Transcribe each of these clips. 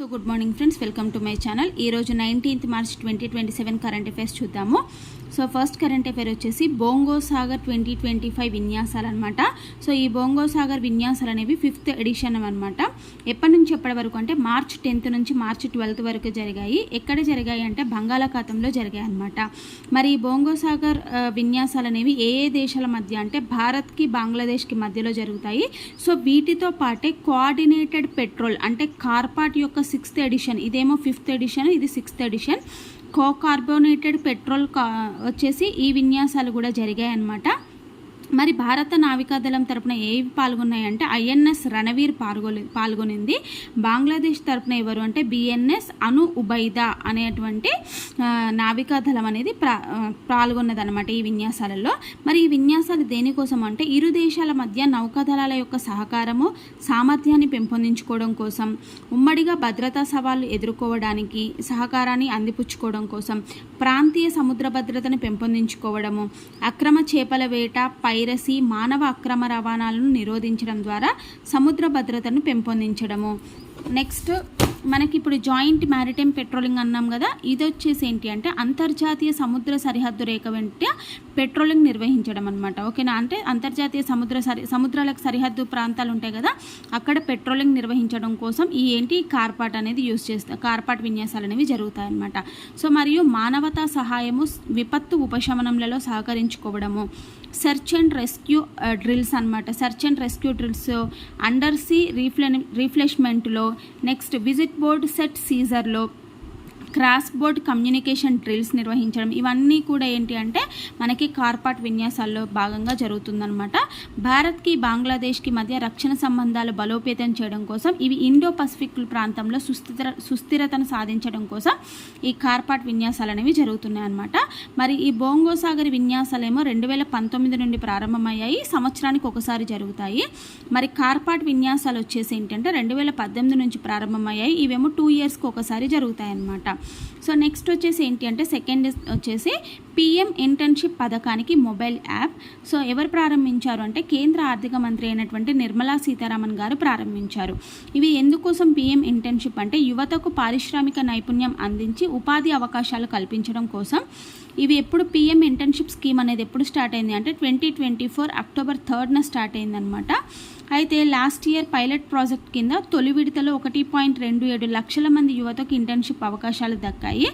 So good morning friends welcome to my channel ఈరోజు nineteenth March twenty twenty seven current affairs చూద్దాము. So first current affair వచ్చేసి Bongo Sagar twenty twenty five విన్యాసాలు అనమాట so ఈ bongo Sagar విన్యాసాలు అనేవి fifth edition అనమాట ఎప్పటి నుంచి ఎప్పటి వరకు అంటే మార్చ్ టెన్త్ నుంచి మార్చ్ ట్వెల్త్ వరకు జరిగాయి. ఎక్కడ జరిగాయి అంటే బంగాళాఖాతంలో జరిగాయి అనమాట మరి ఈ బోంగో సాగర్ విన్యాసాలు అనేవి ఏ ఏ దేశాల మధ్య అంటే భారత్కి బంగ్లాదేశ్కి మధ్యలో జరుగుతాయి. సో వీటితో పాటే కోఆర్డినేటెడ్ పెట్రోల్ అంటే కార్పాట్ యొక్క సిక్స్త్ ఎడిషన్ ఇదేమో ఫిఫ్త్ ఎడిషన్ ఇది సిక్స్త్ ఎడిషన్. కోకార్బోనేటెడ్ పెట్రోల్ కా వచ్చేసి ఈ విన్యాసాలు కూడా జరిగాయి అన్నమాట మరి భారత నావికాదళం తరపున ఏవి పాల్గొన్నాయంటే ఐఎన్ఎస్ రణవీర్ పాల్గొని పాల్గొనింది. బంగ్లాదేశ్ తరపున ఎవరు అంటే బిఎన్ఎస్ అను ఉబైదా అనేటువంటి నావికాదళం అనేది ప్రా పాల్గొన్నది అనమాట ఈ విన్యాసాలలో. మరి ఈ విన్యాసాలు దేనికోసం అంటే ఇరు దేశాల మధ్య నౌకాదళాల యొక్క సహకారము సామర్థ్యాన్ని పెంపొందించుకోవడం కోసం ఉమ్మడిగా భద్రతా సవాళ్ళు ఎదుర్కోవడానికి సహకారాన్ని అందిపుచ్చుకోవడం కోసం ప్రాంతీయ సముద్ర భద్రతను పెంపొందించుకోవడము అక్రమ చేపల వేట పై పైరసీ మానవ అక్రమ రవాణాలను నిరోధించడం ద్వారా సముద్ర భద్రతను పెంపొందించడము. నెక్స్ట్ మనకి ఇప్పుడు జాయింట్ మ్యారిటైమ్ పెట్రోలింగ్ అన్నాం కదా ఇది వచ్చేసి ఏంటి అంటే అంతర్జాతీయ సముద్ర సరిహద్దు రేఖ వెంట పెట్రోలింగ్ నిర్వహించడం అనమాట ఓకేనా? అంటే అంతర్జాతీయ సముద్ర సరి సముద్రాలకు సరిహద్దు ప్రాంతాలు ఉంటాయి కదా అక్కడ పెట్రోలింగ్ నిర్వహించడం కోసం ఈ ఏంటి? కార్పాట్ అనేది యూస్ చేస్తారు కార్పాట్ విన్యాసాలు అనేవి జరుగుతాయి అన్నమాట సో మరియు మానవతా సహాయము విపత్తు ఉపశమనంలలో సహకరించుకోవడము. సెర్చ్ అండ్ రెస్క్యూ డ్రిల్స్ అనమాట search and rescue drills. Under sea రీఫ్లె రీఫ్లెష్మెంట్లో నెక్స్ట్ విజిట్ బోర్డ్ సెట్ సీజర్లో క్రాస్ బోర్డ్ కమ్యూనికేషన్ డ్రిల్స్ నిర్వహించడం ఇవన్నీ కూడా ఏంటి అంటే మనకి కార్పాట్ విన్యాసాల్లో భాగంగా జరుగుతుందన్నమాట. భారత్కి బంగ్లాదేశ్కి మధ్య రక్షణ సంబంధాలు బలోపేతం చేయడం కోసం ఇవి ఇండో పసిఫిక్ ప్రాంతంలో సుస్థిర సుస్థిరతను సాధించడం కోసం ఈ కార్పాట్ విన్యాసాలు అనేవి జరుగుతున్నాయి అన్నమాట మరి ఈ బోంగోసాగర్ విన్యాసాలేమో రెండు వేల పంతొమ్మిది నుండి ప్రారంభమయ్యాయి సంవత్సరానికి ఒకసారి జరుగుతాయి. మరి కార్పాట్ విన్యాసాలు వచ్చేసి ఏంటంటే రెండు వేల పద్దెనిమిది నుంచి ప్రారంభమయ్యాయి ఇవేమో టూ ఇయర్స్కి ఒకసారి జరుగుతాయి అన్నమాట సో నెక్స్ట్ వచ్చేసి ఏంటి అంటే సెకండ్ వచ్చేసి పిఎం ఇంటర్న్షిప్ పథకానికి మొబైల్ యాప్. సో ఎవరు ప్రారంభించారు అంటే కేంద్ర ఆర్థిక మంత్రి అయినటువంటి నిర్మలా సీతారామన్ గారు ప్రారంభించారు. ఇవి ఎందుకోసం పిఎం ఇంటర్న్షిప్ అంటే యువతకు పారిశ్రామిక నైపుణ్యం అందించి ఉపాధి అవకాశాలు కల్పించడం కోసం. ఇవి ఎప్పుడు పిఎం ఇంటర్న్షిప్ స్కీమ్ అనేది ఎప్పుడు స్టార్ట్ అయింది అంటే ట్వంటీ ట్వంటీ ఫోర్ అక్టోబర్ థర్డ్న స్టార్ట్ అయిందనమాట అయితే లాస్ట్ ఇయర్ పైలట్ ప్రాజెక్ట్ కింద తొలి విడతలో ఒకటి పాయింట్ రెండు ఏడు లక్షల మంది యువతకు ఇంటర్న్షిప్ అవకాశాలు దక్కాయి.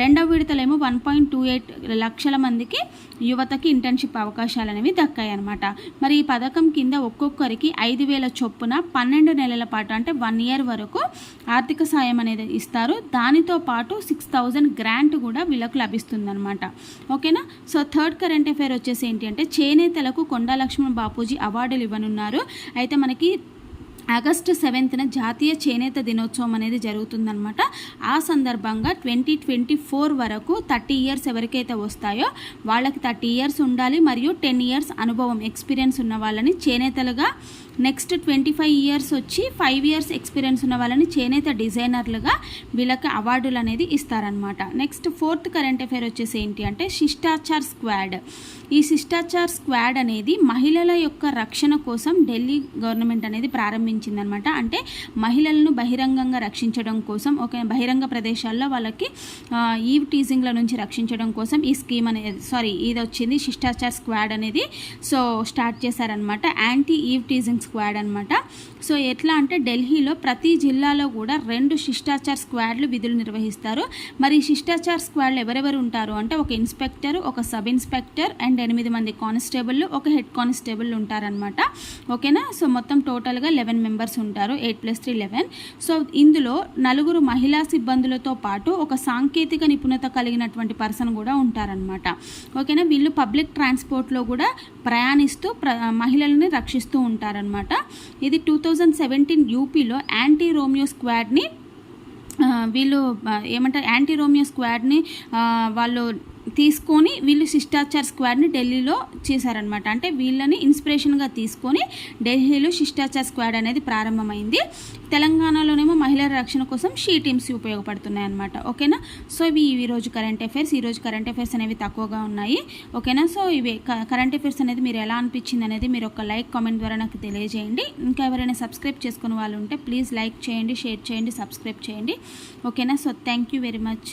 రెండవ విడతలేమో వన్ పాయింట్ టూ ఎయిట్ లక్షల మందికి యువతకి ఇంటర్న్షిప్ అవకాశాలు అనేవి దక్కాయి అనమాట మరి ఈ పథకం కింద ఒక్కొక్కరికి ఐదు వేల చొప్పున పన్నెండు నెలల పాటు అంటే వన్ ఇయర్ వరకు ఆర్థిక సాయం అనేది ఇస్తారు. దానితో పాటు సిక్స్ థౌజండ్ గ్రాంట్ కూడా వీళ్ళకు లభిస్తుందన్నమాట. ఓకేనా? సో థర్డ్ కరెంట్ అఫైర్ వచ్చేసి ఏంటి అంటే చేనేతలకు కొండా లక్ష్మణ్ బాపూజీ అవార్డులు ఇవ్వనున్నారు. అయితే మనకి ఆగస్టు సెవెంత్న జాతీయ చేనేత దినోత్సవం అనేది జరుగుతుందన్నమాట. ఆ సందర్భంగా ట్వంటీ ట్వంటీ ఫోర్ వరకు థర్టీ ఇయర్స్ ఎవరికైతే వస్తాయో వాళ్ళకి థర్టీ ఇయర్స్ ఉండాలి మరియు టెన్ ఇయర్స్ అనుభవం ఎక్స్పీరియన్స్ ఉన్న వాళ్ళని చేనేతలుగా నెక్స్ట్ ట్వంటీ ఫైవ్ ఇయర్స్ వచ్చి ఫైవ్ ఇయర్స్ ఎక్స్పీరియన్స్ ఉన్న వాళ్ళని చేనేత డిజైనర్లుగా వీళ్ళకి అవార్డులు అనేది ఇస్తారనమాట నెక్స్ట్ ఫోర్త్ కరెంట్ అఫైర్ వచ్చేసి ఏంటి అంటే శిష్టాచార్ స్క్వాడ్. ఈ శిష్టాచార్ స్క్వాడ్ అనేది మహిళల యొక్క రక్షణ కోసం ఢిల్లీ గవర్నమెంట్ అనేది ప్రారంభించిందనమాట అంటే మహిళలను బహిరంగంగా రక్షించడం కోసం ఒక బహిరంగ ప్రదేశాల్లో వాళ్ళకి ఈవ్ టీజింగ్ల నుంచి రక్షించడం కోసం ఈ స్కీమ్ అనేది సారీ ఇది వచ్చింది శిష్టాచార్ స్క్వాడ్ అనేది. సో స్టార్ట్ చేశారనమాట యాంటీ ఈవ్ టీజింగ్ స్క్వాడ్ అనమాట సో ఎట్లా అంటే ఢిల్లీలో ప్రతి జిల్లాలో కూడా రెండు శిష్టాచార్ స్క్వాడ్లు విధులు నిర్వహిస్తారు. మరి శిష్టాచార శిష్టాచార్ స్క్వాడ్లు ఎవరెవరు ఉంటారు? అంటే ఒక ఇన్స్పెక్టర్ ఒక సబ్ ఇన్స్పెక్టర్ అండ్ ఎనిమిది మంది కానిస్టేబుల్ ఒక హెడ్ కానిస్టేబుల్ ఉంటారనమాట ఓకేనా? సో మొత్తం టోటల్గా లెవెన్ మెంబర్స్ ఉంటారు. Eight plus three eleven. So ఇందులో నలుగురు మహిళా సిబ్బందులతో పాటు ఒక సాంకేతిక నిపుణత కలిగినటువంటి పర్సన్ కూడా ఉంటారనమాట ఓకేనా? వీళ్ళు పబ్లిక్ ట్రాన్స్పోర్ట్లో కూడా ప్రయాణిస్తూ ప్ర మహిళల్ని రక్షిస్తూ ఉంటారనమాట ఇది టూ థౌజండ్ సెవెంటీన్ యూపీలో యాంటీ రోమియో స్క్వాడ్ని వీళ్ళు ఏమంటారు యాంటీ రోమియో స్క్వాడ్ని వాళ్ళు తీసుకొని వీళ్ళు శిష్టాచార్ స్క్వాడ్ని ఢిల్లీలో చేశారనమాట అంటే వీళ్ళని ఇన్స్పిరేషన్గా తీసుకొని ఢిల్లీలో శిష్టాచార్ స్క్వాడ్ అనేది ప్రారంభమైంది. తెలంగాణలోనేమో మహిళా రక్షణ కోసం షీ టీమ్స్ ఉపయోగపడుతున్నాయి అనమాట ఓకేనా? సో ఇవి ఈ రోజు కరెంట్ అఫైర్స్. ఈ రోజు కరెంట్ అఫైర్స్ అనేవి తక్కువగా ఉన్నాయి. ఓకేనా? సో ఇవి కరెంట్ అఫైర్స్ అనేది మీరు ఎలా అనిపించింది అనేది మీరు ఒక లైక్ కామెంట్ ద్వారా నాకు తెలియజేయండి. ఇంకా ఎవరైనా సబ్స్క్రైబ్ చేసుకున్న వాళ్ళు ఉంటే ప్లీజ్ లైక్ చేయండి షేర్ చేయండి సబ్స్క్రైబ్ చేయండి. ఓకేనా? So thank you very much.